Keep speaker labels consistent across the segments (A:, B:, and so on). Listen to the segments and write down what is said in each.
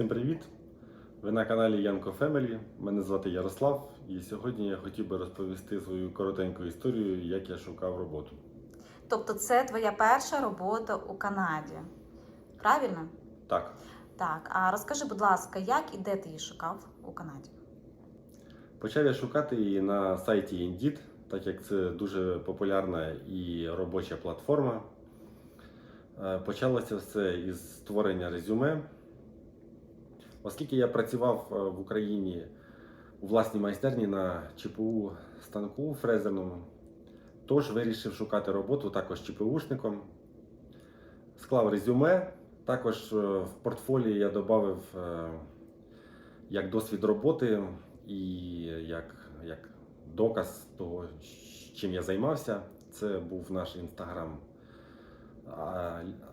A: Всім привіт! Ви на каналі Янко Фемелі. Мене звати Ярослав, і сьогодні я хотів би розповісти свою коротеньку історію, як я шукав роботу.
B: Тобто це твоя перша робота у Канаді. Правильно?
A: Так,
B: Так. А розкажи, будь ласка, як і де ти її шукав у Канаді?
A: почав я шукати її на сайті Indeed, так як це дуже популярна і робоча платформа. Е, Почалося все із створення резюме. Оскільки я працював е, в Україні у власній майстерні на ЧПУ станку фрезерному, тож вирішив шукати роботу також ЧПУшником. Склав резюме. Також е, в портфоліо я додав як досвід роботи і як, як доказ того, чим я займався. Це був наш інстаграм.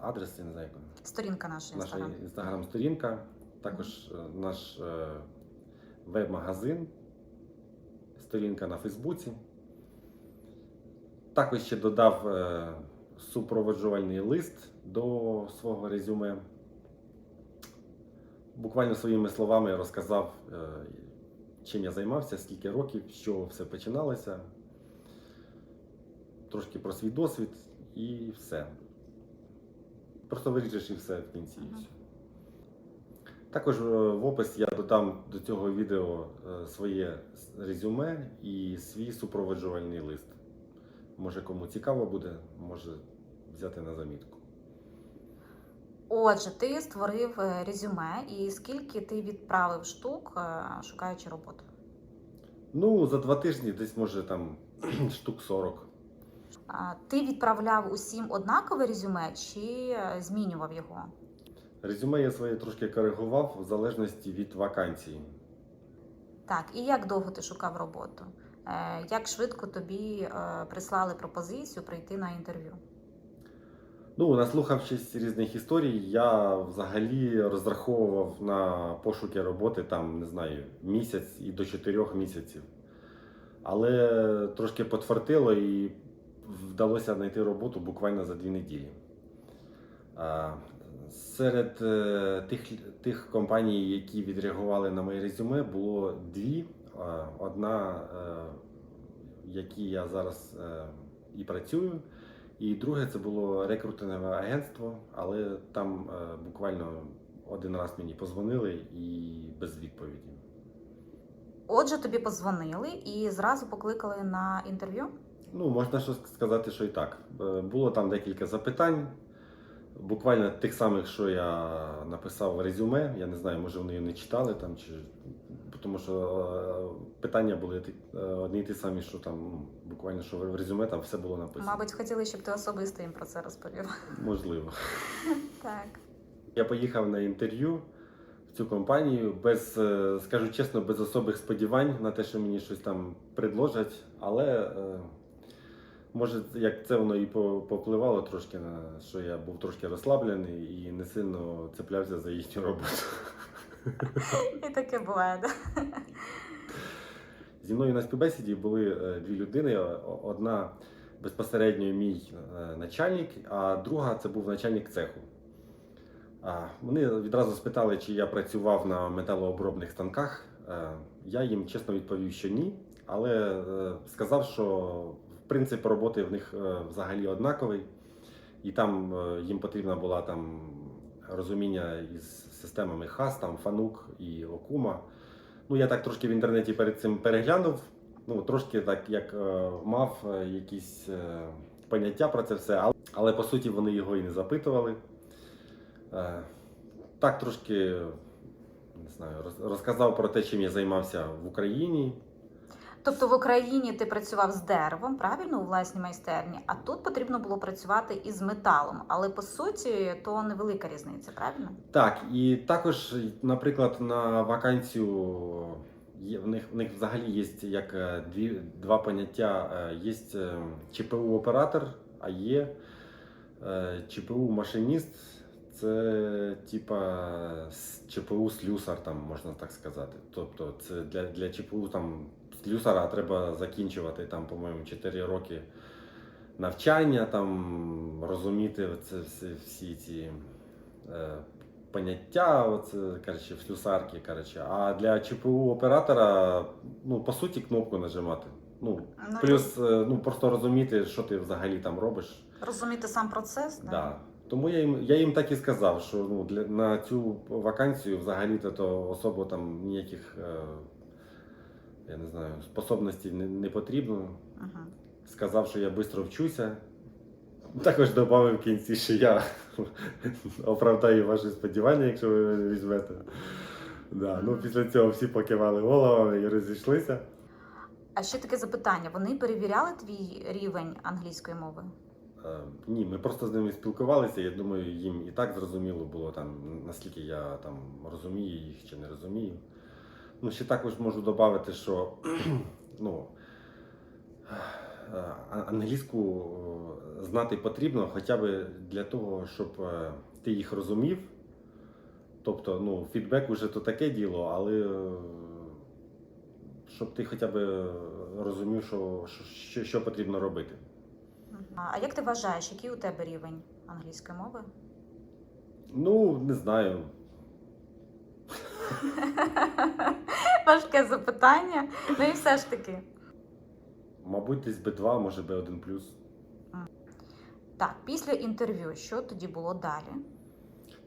A: Адрес, я не знаю, як
B: Сторінка наша
A: наша
B: інстаграм.
A: інстаграм-сторінка, також е, наш е, веб-магазин, сторінка на Фейсбуці. Також ще додав е, супроводжувальний лист до свого резюме. Буквально своїми словами розказав, чим я займався, скільки років, з чого все починалося. Трошки про свій досвід і все. Просто вирішиш і все в кінці. Також е, в опис я додам до цього відео е, своє резюме і свій супроводжувальний лист. Може, кому цікаво буде, може взяти на замітку.
B: Отже, ти створив е, резюме, і скільки ти відправив штук, шукаючи роботу?
A: Ну, за два тижні десь може там штук 40.
B: А, Ти відправляв усім однакове резюме чи змінював його?
A: Резюме я своє трошки коригував в залежності від вакансії.
B: Так, і як довго ти шукав роботу? Е, Як швидко тобі е, прислали пропозицію прийти на інтерв'ю?
A: Ну, наслухавшись різних історій, я взагалі розраховував на пошуки роботи там, не знаю, місяць і до чотирьох місяців. Але трошки потвортило і вдалося знайти роботу буквально за дві неділі. Серед е, тих, тих компаній, які відреагували на моє резюме, було дві. Одна, е, в якій я зараз е, і працюю, і друге це було рекрутингове агентство, але там е, буквально один раз мені позвонили і без відповіді.
B: Отже, тобі подзвонили і зразу покликали на інтерв'ю?
A: Ну, можна що сказати, що і так. Е, Було там декілька запитань, буквально тих самих, що я написав в резюме. Я не знаю, може вони не читали там, чи тому що е, питання були е, одні й ті самі, що там ну, буквально що в резюме там все було написано.
B: Мабуть, хотіли, щоб ти особисто їм про це розповів.
A: Можливо.
B: Так.
A: Я поїхав на інтерв'ю в цю компанію без, е, скажу чесно, без особих сподівань на те, що мені щось там предложать. Але може, як це воно і по- попливало трошки, на що я був трошки розслаблений і не сильно цеплявся за їхню роботу.
B: І таке буває, да?
A: Зі мною на співбесіді були е, дві людини. Одна безпосередньо мій е, начальник, а друга це був начальник цеху. Вони відразу спитали, чи я працював на металообробних станках. Е, Я їм чесно відповів, що ні, але сказав, що принцип роботи в них е, взагалі однаковий, і там е, їм потрібна була там розуміння із системами ХАС, там Фанук і Окума. Ну, я так трошки в інтернеті перед цим переглянув. Ну, трошки так як е, мав якісь поняття про це все, але, але по суті вони його і не запитували. Так трошки не знаю, роз- розказав про те, чим я займався в Україні.
B: Тобто в Україні ти працював з деревом, правильно, у власній майстерні, а тут потрібно було працювати із металом. Але по суті, то невелика різниця, правильно?
A: Так, і також, наприклад, на вакансію є, в них, в них взагалі є як е, дві, два поняття. Е, Є ЧПУ-оператор, а є е, ЧПУ-машиніст. Це типа ЧПУ слюсар, там можна так сказати. Тобто, це для, для ЧПУ там слюсара треба закінчувати там, по-моєму, 4 роки навчання, там розуміти це всі, всі ці е, поняття, оце, коротше, в слюсарки. Коротше. А для ЧПУ оператора, ну, по суті, кнопку нажимати. Ну, плюс е, ну, просто розуміти, що ти взагалі там робиш.
B: Розуміти сам процес, да?
A: Да. Тому я їм, я їм так і сказав, що ну, для, на цю вакансію взагалі-то то особо там ніяких е, я не знаю, способностей не, не потрібно.
B: Угу.
A: Сказав, що я швидко вчуся. Також додав в кінці, що я оправдаю ваші сподівання, якщо ви мене візьмете. Да. Ну, після цього всі покивали головами і розійшлися.
B: А ще таке запитання: вони перевіряли твій рівень англійської мови?
A: Е, Ні, ми просто з ними спілкувалися. Я думаю, їм і так зрозуміло було там, наскільки я там розумію їх чи не розумію. Ну, ще також можу додати, що ну, англійську е, знати потрібно хоча б для того, щоб е, ти їх розумів. Тобто, ну, фідбек уже то таке діло, але щоб ти хоча б розумів, що, що, що потрібно робити.
B: А як ти вважаєш, який у тебе рівень англійської мови?
A: Ну, не знаю.
B: Важке запитання. Ну і все ж таки.
A: Мабуть, десь B2, може B1+.
B: Так, після інтерв'ю, що тоді було далі?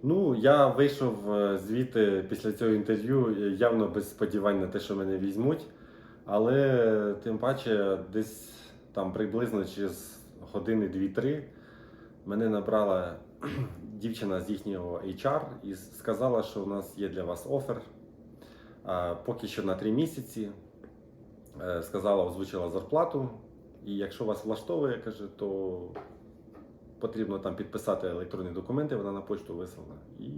A: Ну, я вийшов е, звідти після цього інтерв'ю е, явно без сподівань на те, що мене візьмуть. Але тим паче, десь там приблизно через години 2-3 мене набрала дівчина з їхнього HR і сказала, що у нас є для вас офер. Поки що на 3 місяці. Е, Сказала, озвучила зарплату. І якщо вас влаштовує, каже, то потрібно там підписати електронні документи, вона на почту вислала. І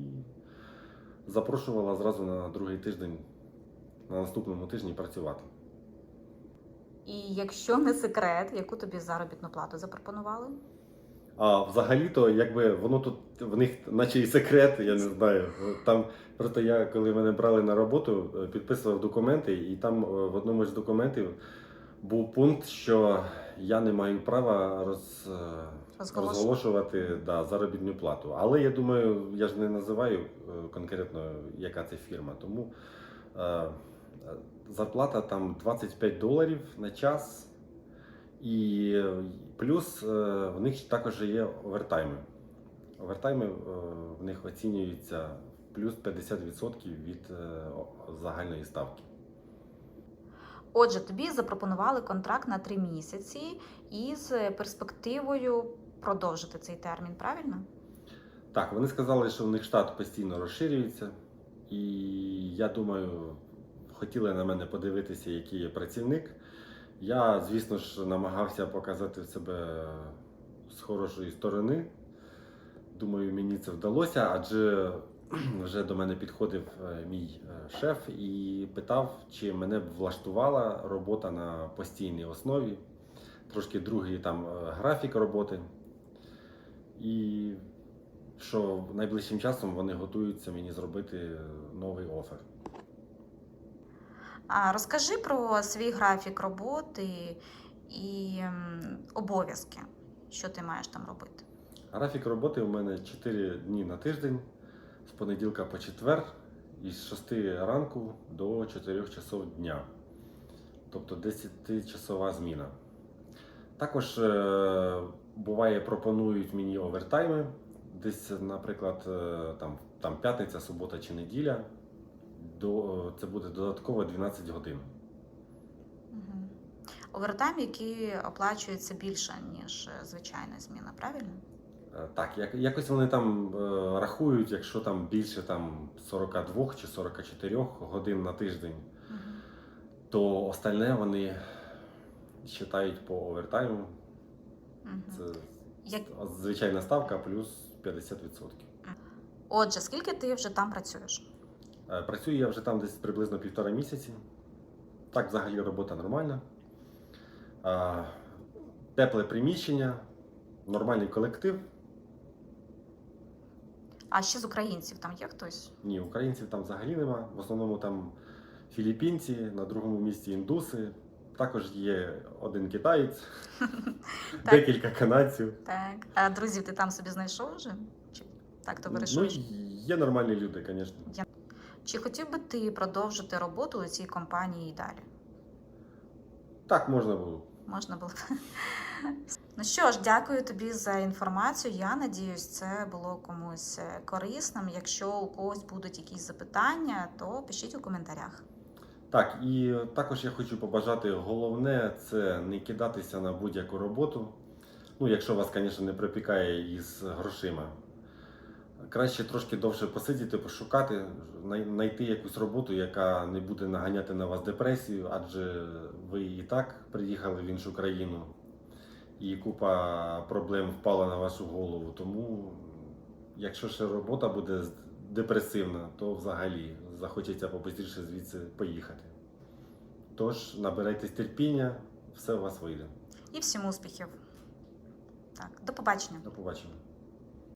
A: запрошувала зразу на другий тиждень, на наступному тижні працювати.
B: І якщо не секрет, яку тобі заробітну плату запропонували?
A: А взагалі-то, якби воно тут в них, наче і секрет, я не знаю. Там просто я, коли мене брали на роботу, е, підписував документи, і там е, в одному з документів був пункт, що я не маю права роз, е,
B: Розголошувати.
A: да, заробітну плату. Але я думаю, я ж не називаю конкретно, яка це фірма. Тому зарплата там 25 доларів на час. І е, плюс е, в них також є овертайми. Овертайми е, в них оцінюються плюс 50% від е, загальної ставки.
B: Отже, тобі запропонували контракт на три місяці із перспективою продовжити цей термін, правильно?
A: Так, вони сказали, що в них штат постійно розширюється, і я думаю, хотіли на мене подивитися, який я працівник. Я, звісно ж, намагався показати себе з хорошої сторони. Думаю, мені це вдалося, адже вже до мене підходив е, мій е, шеф і питав, чи мене б влаштувала робота на постійній основі, трошки другий там е, графік роботи. І що найближчим часом вони готуються мені зробити новий офер.
B: Розкажи про свій графік роботи і обов'язки, що ти маєш там робити.
A: Графік роботи у мене 4 дні на тиждень, з понеділка по четвер, із 6 ранку до 4 часов дня. Тобто 10-часова зміна. Також е, буває, пропонують мені овертайми. Десь, наприклад, е, там, там п'ятниця, субота чи неділя. До, це буде додатково 12 годин.
B: Угу. Овертайм, який оплачується більше, ніж е, звичайна зміна, правильно?
A: Е, Так, як, якось вони там е, рахують, якщо там більше там 42 чи 44 годин на тиждень,
B: Угу.
A: то остальне вони вважають по овертайму. Це
B: Як...
A: звичайна ставка плюс 50%.
B: Отже, скільки ти вже там працюєш?
A: Е, Працюю я вже там десь приблизно півтора місяці. Так, взагалі робота нормальна. Тепле приміщення, нормальний колектив.
B: А ще з українців там є хтось?
A: Ні, українців там взагалі нема. В основному там філіппінці, на другому місці індуси. Також є один китаєць, декілька канадців.
B: Так. А друзів ти там собі знайшов вже? Чи... Так
A: Ну, є нормальні люди, звісно.
B: Чи хотів би ти продовжити роботу у цій компанії і далі?
A: Так можна було.
B: Можна було. Ну що ж, дякую тобі за інформацію. Я надіюсь, це було комусь е, корисним. Якщо у когось будуть якісь запитання, то пишіть у коментарях.
A: Так, і також я хочу побажати головне це не кидатися на будь-яку роботу. Ну, якщо вас, звісно, не припікає із грошима. Краще трошки довше посидіти, пошукати, знайти якусь роботу, яка не буде наганяти на вас депресію, адже ви і так приїхали в іншу країну, і купа проблем впала на вашу голову. Тому, якщо ще робота буде депресивна, то взагалі захочеться побистріше звідси поїхати. Тож набирайтесь терпіння, все у вас вийде.
B: І всім успіхів. Так, до побачення.
A: До побачення.